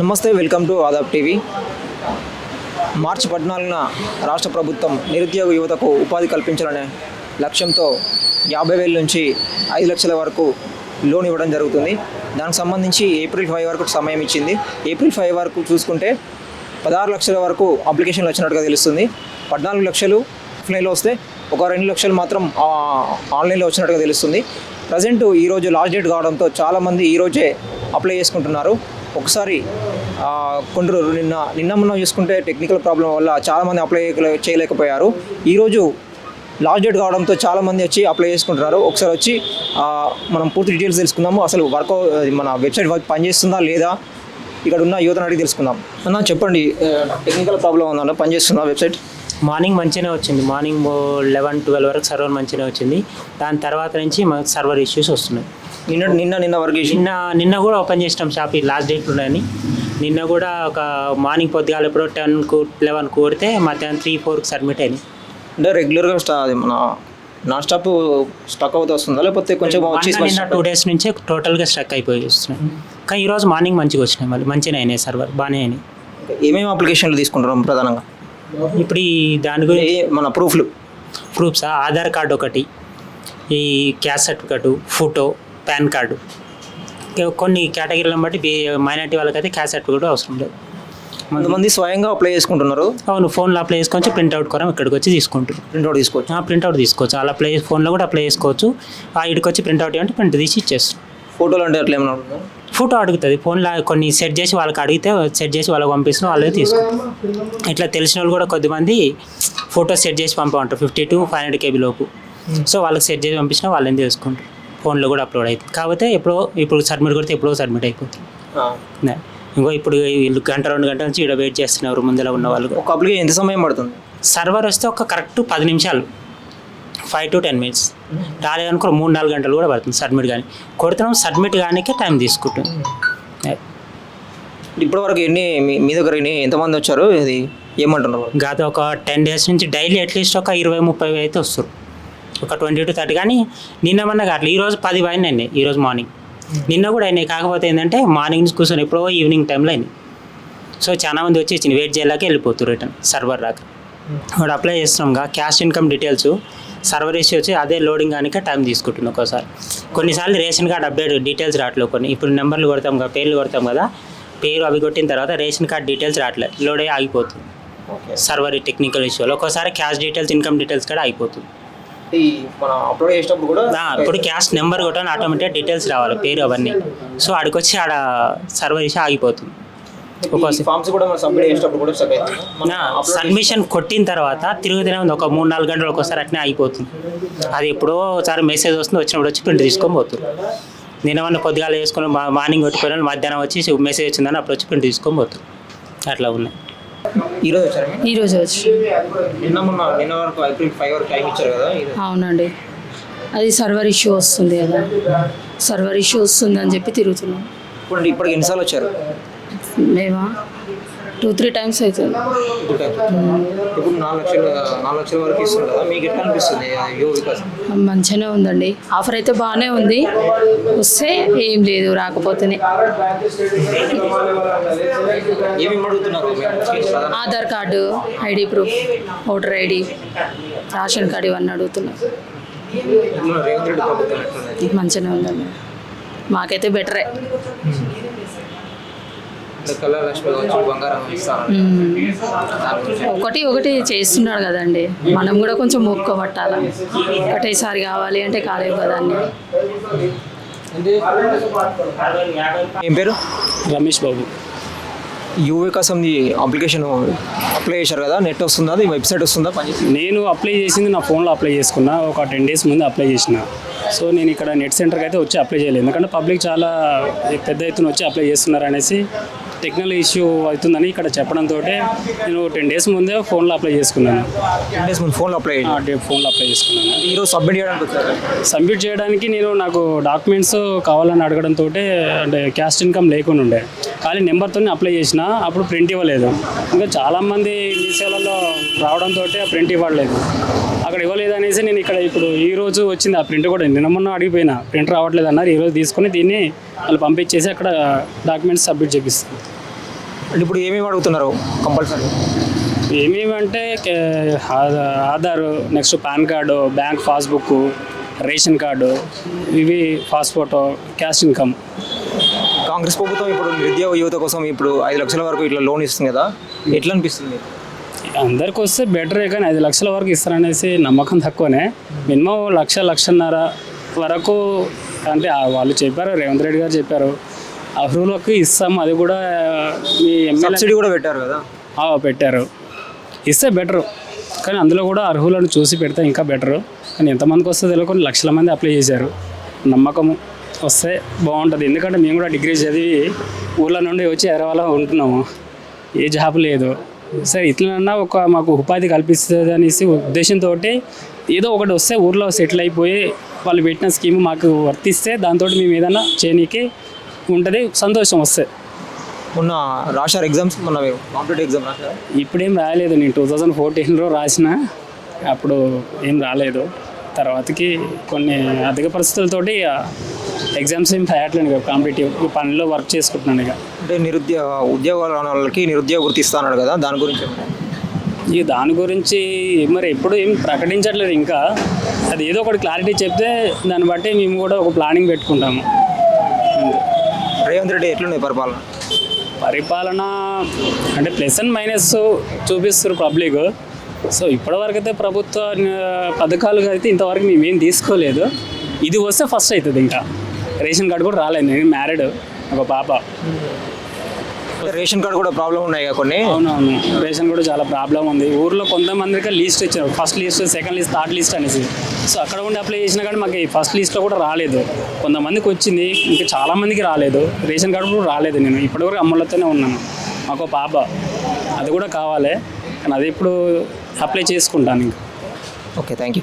నమస్తే welcome to Aadab TV. మార్చి పద్నాలుగున రాష్ట్ర ప్రభుత్వం నిరుద్యోగ యువతకు ఉపాధి కల్పించాలనే లక్ష్యంతో యాభై వేల నుంచి ఐదు లక్షల వరకు లోన్ ఇవ్వడం జరుగుతుంది. దానికి సంబంధించి ఏప్రిల్ ఫైవ్ వరకు సమయం ఇచ్చింది. ఏప్రిల్ ఫైవ్ వరకు చూసుకుంటే పదహారు లక్షల వరకు అప్లికేషన్లు వచ్చినట్టుగా తెలుస్తుంది. పద్నాలుగు లక్షలు ఆఫ్లైన్లో వస్తే ఒక రెండు లక్షలు మాత్రం ఆన్లైన్లో వచ్చినట్టుగా తెలుస్తుంది. ప్రజెంట్ ఈరోజు లాస్ట్ డేట్ కావడంతో చాలామంది ఈరోజే అప్లై చేసుకుంటున్నారు. ఒకసారి కొందరు నిన్న నిన్న మొన్న చూసుకుంటే టెక్నికల్ ప్రాబ్లం వల్ల చాలామంది అప్లై చేయలేకపోయారు. ఈరోజు లాస్ట్ డేట్ కావడంతో చాలామంది వచ్చి అప్లై చేసుకుంటున్నారు. ఒకసారి వచ్చి మనం పూర్తి డీటెయిల్స్ తెలుసుకుందాము. అసలు వర్క్ మన వెబ్సైట్ వర్క్ పనిచేస్తుందా లేదా? ఇక్కడ ఉన్న యువతను అడిగి తెలుసుకుందాం. అన్న చెప్పండి టెక్నికల్ ప్రాబ్లం ఉందా పనిచేస్తుందా వెబ్సైట్ మార్నింగ్ మంచిగానే వచ్చింది. మార్నింగ్ లెవెన్ ట్వెల్వ్ వరకు సర్వర్ మంచిగానే వచ్చింది. దాని తర్వాత నుంచి మనకు సర్వర్ ఇష్యూస్ వస్తున్నాయి. నిన్న నిన్న నిన్న వర్క్ చేసి నిన్న నిన్న కూడా ఓపెన్ చేసినాం షాప్ ఈ లాస్ట్ డేట్ ఉన్నాయని నిన్న కూడా ఒక మార్నింగ్ పొద్దుగాల ఎప్పుడో టెన్కు లెవెన్కు కొడితే మధ్యాహ్నం త్రీ ఫోర్కి సబ్మిట్ అయినాయి. అంటే రెగ్యులర్గా స్టా అది మన నాన్ స్టాప్ స్టక్ అవుతూ వస్తుందా? లేకపోతే కొంచెం వచ్చి టూ డేస్ నుంచే టోటల్గా స్ట్రక్ అయిపోయి వస్తున్నాయి. కానీ ఈరోజు మార్నింగ్ మంచిగా వచ్చినాయి మళ్ళీ మంచిగానే అయినాయి సర్వర్ బాగానే అయినాయి. ఏమేమి అప్లికేషన్లు తీసుకుంటున్నాం ప్రధానంగా? ఇప్పుడు ఈ దాని గురించి మన ప్రూఫ్లు? ప్రూఫ్స్? ఆధార్ కార్డు ఒకటి ఈ caste certificate photo PAN card. కొన్ని కేటగిరీలను బట్టి మైనార్టీ వాళ్ళకైతే క్యాస్ట్ సర్టిఫికెట్ అవసరం లేదు. కొంతమంది స్వయంగా అప్లై చేసుకుంటున్నారు. అవును ఫోన్లో అప్లై చేసుకొని ప్రింట్అవుట్ కొరం ఇక్కడికి వచ్చి తీసుకుంటారు ప్రింట్అవుట్ తీసుకోవచ్చు. ప్రింట్అవుట్ తీసుకోవచ్చు. అలా అప్లై ఫోన్లో కూడా అప్లై చేసుకోవచ్చు. ఆ ఇక్కడికి వచ్చి ప్రింట్అవుట్ అంటే ప్రింట్ తీసి ఇచ్చేస్తాం ఫోటోలు అంటే అట్లా ఏమైనా ఉంటుందా? ఫోటో అడుగుతుంది. ఫోన్లో కొన్ని సెట్ చేసి వాళ్ళకి అడిగితే సెట్ చేసి వాళ్ళకి పంపిస్తున్నాం వాళ్ళే తీసుకుంటాం ఇట్లా తెలిసిన వాళ్ళు కూడా కొద్దిమంది ఫోటో సెట్ చేసి పంపమంటారు. Fifty to five hundred KB లోపు. సో వాళ్ళకి సెట్ చేసి పంపించినా వాళ్ళని తీసుకుంటారు ఫోన్లో కూడా అప్లోడ్ అవుతుంది. కాకపోతే ఎప్పుడో ఇప్పుడు సబ్మిట్ కొడితే ఎప్పుడో సబ్మిట్ అయిపోతుంది. ఇంకో ఇప్పుడు వీళ్ళు గంట రెండు గంటల నుంచి ఇక్కడ వెయిట్ చేస్తున్నారు ముందర ఉన్న వాళ్ళు. ఒక అప్లికేషన్ ఎంత సమయం పడుతుంది? సర్వర్ వస్తే ఒక కరెక్ట్ పది నిమిషాలు. Five to ten minutes. రాలేదనుకో మూడు నాలుగు గంటలు కూడా పడుతుంది సబ్మిట్ కానీ. కొడుతున్నాం సబ్మిట్ కానీకే టైం తీసుకుంటుంది. నే. ఇప్పటి వరకు ఎన్ని మీ- మీ దగ్గర ఎంతమంది వచ్చారు? ఇది ఏమంటున్నారు గత ఒక టెన్ డేస్ నుంచి డైలీ అట్లీస్ట్ ఒక ఇరవై ముప్పై అయితే వస్తారు ఒక ట్వంటీ టు థర్టీ. కానీ నిన్న మొన్న అట్లా ఈరోజు పది అయినాయి ఈరోజు మార్నింగ్. నిన్న కూడా అయినాయి కాకపోతే ఏంటంటే మార్నింగ్ నుంచి కూర్చొని ఎప్పుడో ఈవినింగ్ టైంలో అయినాయి. సో చాలా మంది వచ్చి ఇచ్చింది వెయిట్ చేయలేక వెళ్ళిపోతారు రిటర్న్ సర్వర్ రాక ఇప్పుడు అప్లై చేస్తున్నాం caste income details server issue వచ్చి అదే లోడింగ్ కానీ టైం తీసుకుంటుంది ఒక్కోసారి. కొన్నిసార్లు రేషన్ కార్డ్ అప్డేట్ డీటెయిల్స్ రావట్లేదు కొన్ని. ఇప్పుడు నెంబర్లు కొడతాం కదా పేర్లు కొడతాం కదా పేరు అవి కొట్టిన తర్వాత రేషన్ కార్డ్ డీటెయిల్స్ రావట్లేదు లోడ్ అయ్యి ఆగిపోతుంది. సర్వర్ టెక్నికల్ ఇష్యూలో ఒక్కోసారి క్యాష్ డీటెయిల్స్ ఇన్కమ్ డీటెయిల్స్ కూడా అయిపోతుంది ఈ మన అప్లోడ్ చేసేటప్పుడు కూడా ఇప్పుడు క్యాష్ నెంబర్ కొట్టాను ఆటోమేటిక్ డీటెయిల్స్ రావాలి పేరు అవన్నీ. సో ఆడికొచ్చి ఆడ సర్వర్ ఇష్యూ ఆగిపోతుంది. ఫామ్స్ కూడా మనం సబ్మిట్ కూడా సబ్మిషన్ కొట్టిన తర్వాత తిరుగుతూనే ఉంది. ఒక మూడు నాలుగు గంటలు ఒక్కోసారి అట్నే అయిపోతుంది అది ఎప్పుడో ఒకసారి మెసేజ్ వస్తుంది వచ్చినప్పుడు వచ్చి ప్రింట్ తీసుకొని పోతుంది. నేను ఏమన్నా పొద్దుగాల వేసుకొని మార్నింగ్ కొట్టిపోయినా మధ్యాహ్నం వచ్చి మెసేజ్ వచ్చిందని అప్పుడు వచ్చి ప్రింట్ తీసుకొని పోతుంది. అట్లా ఉన్నాయి. ఈ రోజు వచ్చారు? వచ్చి. నిన్న మొన్న నిన్న వరకు ఏప్రిల్ ఫైవ్ వరకు టైం ఇచ్చారు కదా ఇది. అవునండి. అది సర్వర్ ఇష్యూ వస్తుంది కదా. సర్వర్ ఇష్యూ వస్తుంది అని చెప్పి తిరుగుతున్నాం. ఇప్పుడు ఇప్పటికి ఎన్నిసార్లు వచ్చారు? మేమా? టూ త్రీ టైమ్స్ అవుతుంది. ఇప్పుడు నాలుగు లక్షలు నాలుగు లక్షల వరకు ఇస్తుంది కదా మీకు ఎట్లా అనిపిస్తుంది యువ వికాస్? మంచిగానే ఉందండి. ఆఫర్ అయితే బాగానే ఉంది. వస్తే ఏం లేదు రాకపోతేనే. Aadhaar card ID proof voter ID ration card ఇవన్నీ అడుగుతున్నారు? మంచిగానే ఉందండి. మాకైతే బెటరే. లక్ష్మి కావచ్చు బంగారం ఇస్తాను ఒకటి ఒకటి చేస్తున్నాడు కదండి. మనం కూడా కొంచెం మొక్కుకోబట్టాల ఒకటేసారి కావాలి అంటే కాలేవు కదా అన్ని ఏం పేరు? రమేష్ బాబు. యువ వికాసంది అప్లికేషన్ అప్లై చేశారు కదా నెట్ వస్తుందా? అది వెబ్సైట్ వస్తుందా? పని నేను అప్లై చేసింది నా ఫోన్లో అప్లై చేసుకున్నా ఒక టెన్ డేస్ ముందు అప్లై చేసిన. సో నేను ఇక్కడ నెట్ సెంటర్కి అయితే వచ్చి అప్లై చేయలేదు. ఎందుకంటే పబ్లిక్ చాలా పెద్ద ఎత్తున వచ్చి అప్లై చేస్తున్నారు అనేసి టెక్నికల్ ఇష్యూ అవుతుందని ఇక్కడ చెప్పడంతో నేను టెన్ డేస్ ముందే ఫోన్లో అప్లై చేసుకున్నాను. టెన్ డేస్ ముందు ఫోన్లో అప్లై ఫోన్లో అప్లై చేసుకున్నాను. ఈరోజు సబ్మిట్ చేయడానికి సబ్మిట్ చేయడానికి నేను నాకు డాక్యుమెంట్స్ కావాలని అడగడంతో అంటే క్యాస్ట్ ఇన్కమ్ లేకుండా ఉండే. ఖాళీ నెంబర్తో అప్లై చేసిన అప్పుడు ప్రింట్ ఇవ్వలేదు. ఇంకా చాలామంది మీ సేవలలో రావడంతో ప్రింట్ ఇవ్వలేదు. అక్కడ ఇవ్వలేదు అనేసి నేను ఇక్కడ ఇప్పుడు ఈ రోజు వచ్చింది. ఆ ప్రింట్ కూడా నిన్న మొన్న అడిగిపోయినా. ప్రింట్ రావట్లేదు అన్నారు. ఈ రోజు తీసుకొని దీన్ని వాళ్ళు పంపించేసి అక్కడ డాక్యుమెంట్స్ సబ్మిట్ చేపిస్తాను అంటే ఇప్పుడు ఏమేమి అడుగుతున్నారు కంపల్సరీ? కే- ఆధా- Aadhaar next PAN card bank passbook ration card ఇవి పాస్పోర్ట్ క్యాష్ ఇన్కమ్. కాంగ్రెస్ ప్రభుత్వం ఇప్పుడు నిరుద్యోగ యువత కోసం ఇప్పుడు ఐదు లక్షల వరకు ఇట్లా లోన్ ఇస్తుంది కదా. ఎట్లా అనిపిస్తుంది అందరికి వస్తే బెటరే కానీ ఐదు లక్షల వరకు ఇస్తారనేసి నమ్మకం తక్కువనే. మినిమం లక్ష లక్షన్నర వరకు అంటే వాళ్ళు చెప్పారు రేవంత్ రెడ్డి గారు చెప్పారు. అర్హులకు ఇస్తాం అది కూడా మీ సబ్సిడీ కూడా పెట్టారు కదా? పెట్టారు. ఇస్తే బెటరు. కానీ అందులో కూడా అర్హులను చూసి పెడితే ఇంకా బెటరు. కానీ ఎంతమందికి వస్తుందో తెలియకుండా లక్షల మంది అప్లై చేశారు. నమ్మకము వస్తే బాగుంటుంది. ఎందుకంటే మేము కూడా డిగ్రీ చదివి ఊళ్ళ నుండి వచ్చి హైదరాబాద్లో ఉంటున్నాము. ఏ జాబ్ లేదు. సరే ఇట్లనన్నా ఒక మాకు ఉపాధి కల్పిస్తుంది అనేసి ఉద్దేశంతో ఏదో ఒకటి వస్తే ఊర్లో సెటిల్ అయిపోయి వాళ్ళు పెట్టిన స్కీమ్ మాకు వర్తిస్తే దాంతో మేము ఏదైనా చేయనీకి ఉంటుంది సంతోషం వస్తే. మొన్న రాశారు ఎగ్జామ్స్ మొన్న కాంపిటేటివ్ ఎగ్జామ్ రాశారు? ఇప్పుడేం రాయలేదు నేను టూ థౌజండ్ ఫోర్టీన్లో రాసిన. అప్పుడు ఏం రాలేదు. తర్వాతకి కొన్ని అధిక పరిస్థితులతోటి ఎగ్జామ్స్ ఏం రాయట్లేదు ఇక కాంపిటేటివ్ పనిలో వర్క్ చేసుకుంటున్నాను ఇక. అంటే నిరుద్యోగ ఉద్యోగాలు రాని వాళ్ళకి నిరుద్యోగ వృత్తి అన్నాడు కదా దాని గురించి? ఇక దాని గురించి మరి ఎప్పుడు ఏం ప్రకటించట్లేదు ఇంకా. అది ఏదో ఒకటి క్లారిటీ చెప్తే దాన్ని బట్టి మేము కూడా ఒక ప్లానింగ్ పెట్టుకుంటాము. రేవంత్ రెడ్డి ఎట్లున్నాయి పరిపాలన? పరిపాలన అంటే ప్లస్ అండ్ మైనస్ చూపిస్తారు పబ్లిక్. సో ఇప్పటివరకు అయితే ప్రభుత్వ పథకాలు అయితే ఇంతవరకు మేము ఏం తీసుకోలేదు. ఇది వస్తే ఫస్ట్ అవుతుంది ఇంకా. రేషన్ కార్డు కూడా రాలేదు. నేను మ్యారీడ్ ఒక పాప. రేషన్ కార్డు కూడా ప్రాబ్లం ఉన్నాయి కదా కొన్ని? అవునవును. రేషన్ కూడా చాలా ప్రాబ్లం ఉంది. ఊర్లో కొంతమందికి లిస్ట్ ఇచ్చారు. First list second list third list అనేసి. సో అక్కడ ఉండి అప్లై చేసినా కానీ మాకు ఫస్ట్ లిస్ట్లో కూడా రాలేదు. కొంతమందికి వచ్చింది ఇంకా చాలా మందికి రాలేదు. రేషన్ కార్డు కూడా రాలేదు. నేను ఇప్పటివరకు అమ్మలతోనే ఉన్నాను. మాకు ఒక పాప. అది కూడా కావాలి. కానీ అది ఇప్పుడు అప్లై చేసుకుంటాను ఇంకా. Okay thank you